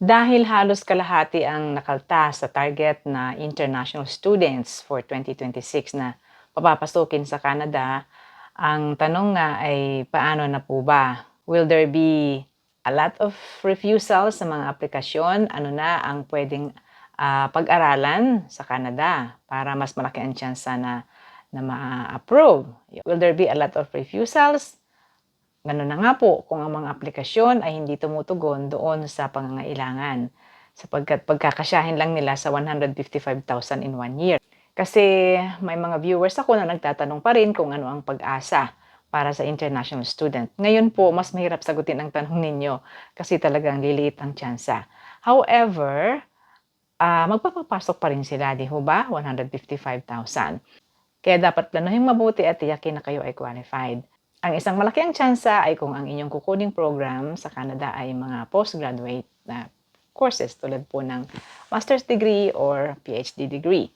Dahil halos kalahati ang nakaltas sa target na international students for 2026 na papapasukin sa Canada, ang tanong nga ay paano na po ba? Will there be a lot of refusals sa mga aplikasyon? Ano na ang pwedeng ah, pag-aralan sa Canada para mas malaki ang tsansa na, na ma-approve? Will there be a lot of refusals? Ganun na nga po kung ang mga aplikasyon ay hindi tumutugon doon sa pangangailangan sapagkat pagkakasyahin lang nila sa 155,000 in one year. Kasi may mga viewers ako na nagtatanong pa rin kung ano ang pag-asa para sa international student. Ngayon po, mas mahirap sagutin ang tanong ninyo kasi talagang liliit ang tsansa. However, ah magpapapasok pa rin sila, di ho ba? 155,000. Kaya dapat planuhin mabuti at tiyakin na kayo ay qualified. Ang isang malaki ang tsansa ay kung ang inyong kukuning program sa Canada ay mga postgraduate na courses tulad po ng master's degree or PhD degree.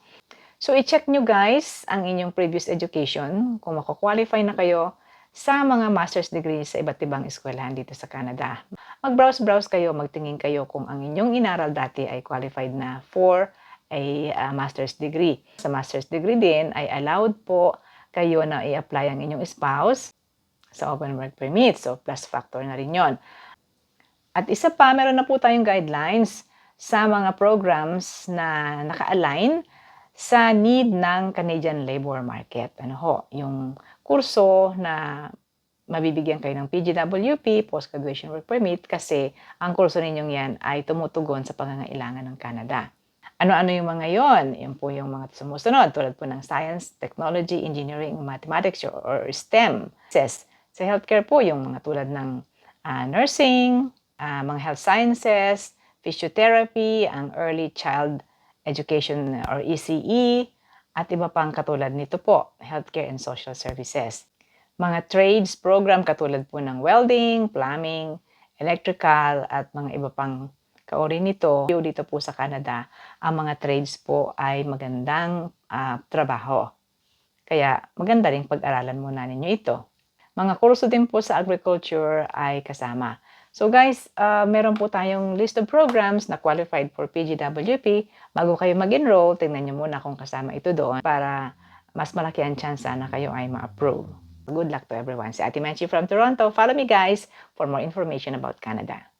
So, i-check nyo guys ang inyong previous education kung mako-qualify na kayo sa mga master's degree sa iba't ibang eskwelahan dito sa Canada. Mag-browse-browse kayo, magtingin kayo kung ang inyong inaral dati ay qualified na for a uh, master's degree. Sa master's degree din ay allowed po kayo na i-apply ang inyong spouse sa open work permit. So, plus factor na rin yon. At isa pa, meron na po tayong guidelines sa mga programs na naka-align sa need ng Canadian labor market. Ano ho, yung kurso na mabibigyan kayo ng PGWP, Post-Graduation Work Permit, kasi ang kurso ninyong yan ay tumutugon sa pangangailangan ng Canada. Ano-ano yung mga yon? Yan po yung mga sumusunod, tulad po ng Science, Technology, Engineering, Mathematics, or, STEM. Says, sa healthcare po, yung mga tulad ng ah, nursing, ah, mga health sciences, physiotherapy, ang early child education or ECE, at iba pang katulad nito po, healthcare and social services. Mga trades program katulad po ng welding, plumbing, electrical, at mga iba pang kauri nito. Dito po sa Canada, ang mga trades po ay magandang ah, trabaho. Kaya maganda rin pag-aralan muna ninyo ito. Mga kurso din po sa agriculture ay kasama. So guys, uh, meron po tayong list of programs na qualified for PGWP. Bago kayo mag-enroll, tingnan nyo muna kung kasama ito doon para mas malaki ang chance na kayo ay ma-approve. Good luck to everyone. Si Ate Menchi from Toronto. Follow me guys for more information about Canada.